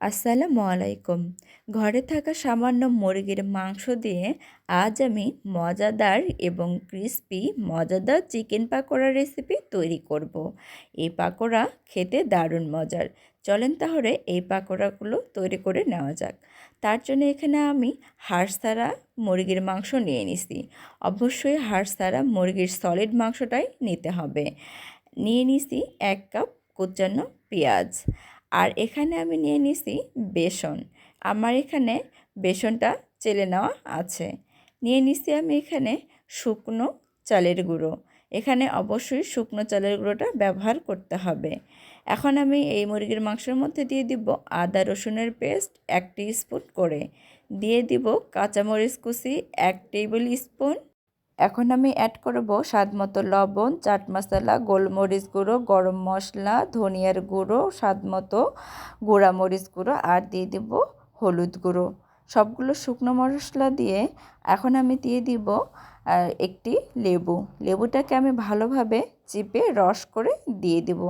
আসসালামু আলাইকুম। ঘরে থাকা সামান্য মুরগির মাংস দিয়ে আজ আমি মজাদার এবং ক্রিস্পি মজাদার চিকেন পাকোড়া রেসিপি তৈরি করব। এই পাকোড়া খেতে দারুণ মজার। চলেন তাহলে এই পাকোড়াগুলো তৈরি করে নেওয়া যাক। তার জন্য এখানে আমি হাড় সারা মুরগির মাংস নিয়ে নিছি। অবশ্যই হাড় সারা মুরগির সলিড মাংসটাই নিতে হবে। নিয়ে নিছি এক কাপ কুচানো পেঁয়াজ। আর এখানে আমি নিয়ে নিছি বেসন। আমার এখানে বেসনটা চেলে নেওয়া আছে। নিয়ে নিছি আমি এখানে শুকনো চালের গুঁড়ো। এখানে অবশ্যই শুকনো চালের গুঁড়োটা ব্যবহার করতে হবে। এখন আমি এই মুরগির মাংসের মধ্যে দিয়ে দিব আদা রসুনের পেস্ট এক স্পুন করে। দিয়ে দিব কাঁচামরিচ কুচি এক টেবিল স্পুন এখন আমি অ্যাড করব স্বাদ মতো লবণ, চাট মশলা, গোলমরিচ গুঁড়ো, গরম মশলা, ধনিয়ার গুঁড়ো, স্বাদ মতো মরিচ গুঁড়ো আর দিয়ে দেব হলুদ গুঁড়ো। সবগুলো শুকনো মশলা দিয়ে এখন আমি দিয়ে দিব একটি লেবু। লেবুটাকে আমি ভালোভাবে চিপে রস করে দিয়ে দিব।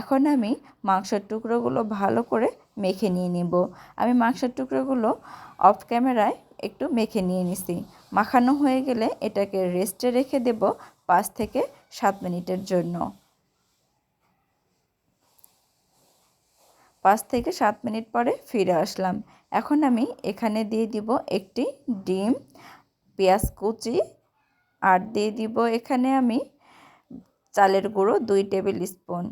এখন আমি মাংসের টুকরোগুলো ভালো করে মেখে নিয়ে নিব। আমি মাংসের টুকরোগুলো অফ ক্যামেরায় একটু মেখে নিয়ে নিছি। মাখানো হয়ে গেলে এটাকে রেস্টে রেখে দেব পাঁচ থেকে সাত মিনিটের জন্য। পাঁচ থেকে সাত মিনিট পরে ফিরে আসলাম। এখন আমি এখানে দিয়ে দিব একটি ডিম, পেঁয়াজ কুচি, আর দিয়ে দিব এখানে আমি চালের গুঁড়ো দুই টেবিল স্পুন।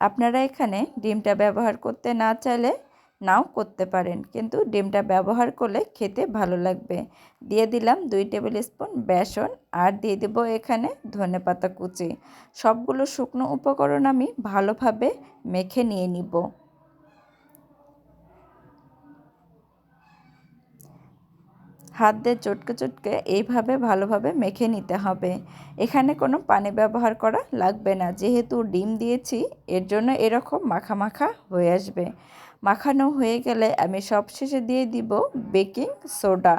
আপনারা এখানে ডিমটা ব্যবহার করতে না চাইলে নাও করতে পারেন। কিন্তু ডিমটা ব্যবহার করলে খেতে ভালো লাগবে। দিয়ে দিলাম দুই টেবিল স্পুন বেসন আর দিয়ে দেব এখানে ধনে পাতা কুচি। সবগুলো শুকনো উপকরণ আমি ভালোভাবে মেখে নিয়ে নিব। হাত দিয়ে চটকে চটকে এইভাবে ভালোভাবে মেখে নিতে হবে। এখানে কোনো পানি ব্যবহার করা লাগবে না। যেহেতু ডিম দিয়েছি, এর জন্য এরকম মাখা মাখা হয়ে আসবে। মাখানো হয়ে গেলে আমি সবশেষে দিয়ে দিব বেকিং সোডা।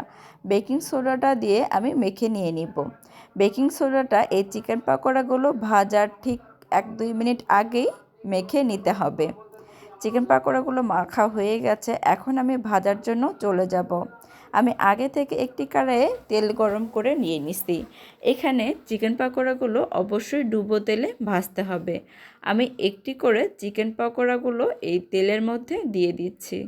বেকিং সোডাটা দিয়ে আমি মেখে নিয়ে নিব। বেকিং সোডাটা এই চিকেন পাকোড়াগুলো ভাজার ঠিক এক দুই মিনিট আগেই মেখে নিতে হবে। চিকেন পাকোড়াগুলো মাখা হয়ে গেছে, এখন আমি ভাজার জন্য চলে যাব। আমি আগে থেকে একটি কারায়ে তেল গরম করে নিয়ে নিছি। এখানে চিকেন পাকোড়াগুলো অবশ্যই ডুবো তেলে ভাজতে হবে। আমি একটি করে চিকেন পাকোড়াগুলো এই তেলের মধ্যে দিয়ে দিচ্ছি।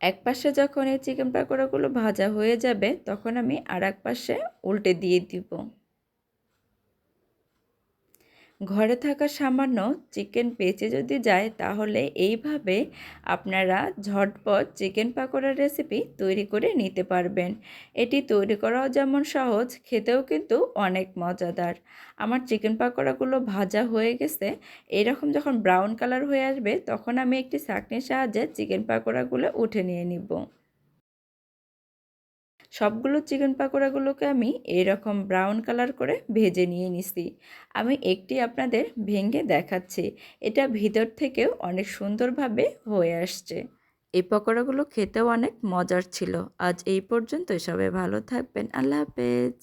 এক পাশে যখন এই চিকেন পাকোড়াগুলো ভাজা হয়ে যাবে, তখন আমি আর এক পাশে উল্টে দিয়ে দিব। ঘরে থাকা সামান্য চিকেন বেঁচে যদি যায়, তাহলে এইভাবে আপনারা ঝটপট চিকেন পাকোড়ার রেসিপি তৈরি করে নিতে পারবেন। এটি তৈরি করাও যেমন সহজ, খেতেও কিন্তু অনেক মজাদার। আমার চিকেন পাকোড়াগুলো ভাজা হয়ে গেছে। এরকম যখন ব্রাউন কালার হয়ে আসবে, তখন আমি একটি চাকনির সাহায্যে চিকেন পাকোড়াগুলো উঠে নিয়ে নিব। সবগুলো চিকেন পাকোড়াগুলোকে আমি এরকম ব্রাউন কালার করে ভেজে নিয়ে নিছি। আমি একটি আপনাদের ভেঙে দেখাচ্ছি। এটা ভিতর থেকেও অনেক সুন্দরভাবে হয়ে আসছে। এই পকোড়াগুলো খেতেও অনেক মজার ছিল। আজ এই পর্যন্ত সবাই ভালো থাকবেন। আল্লাহ হাফেজ।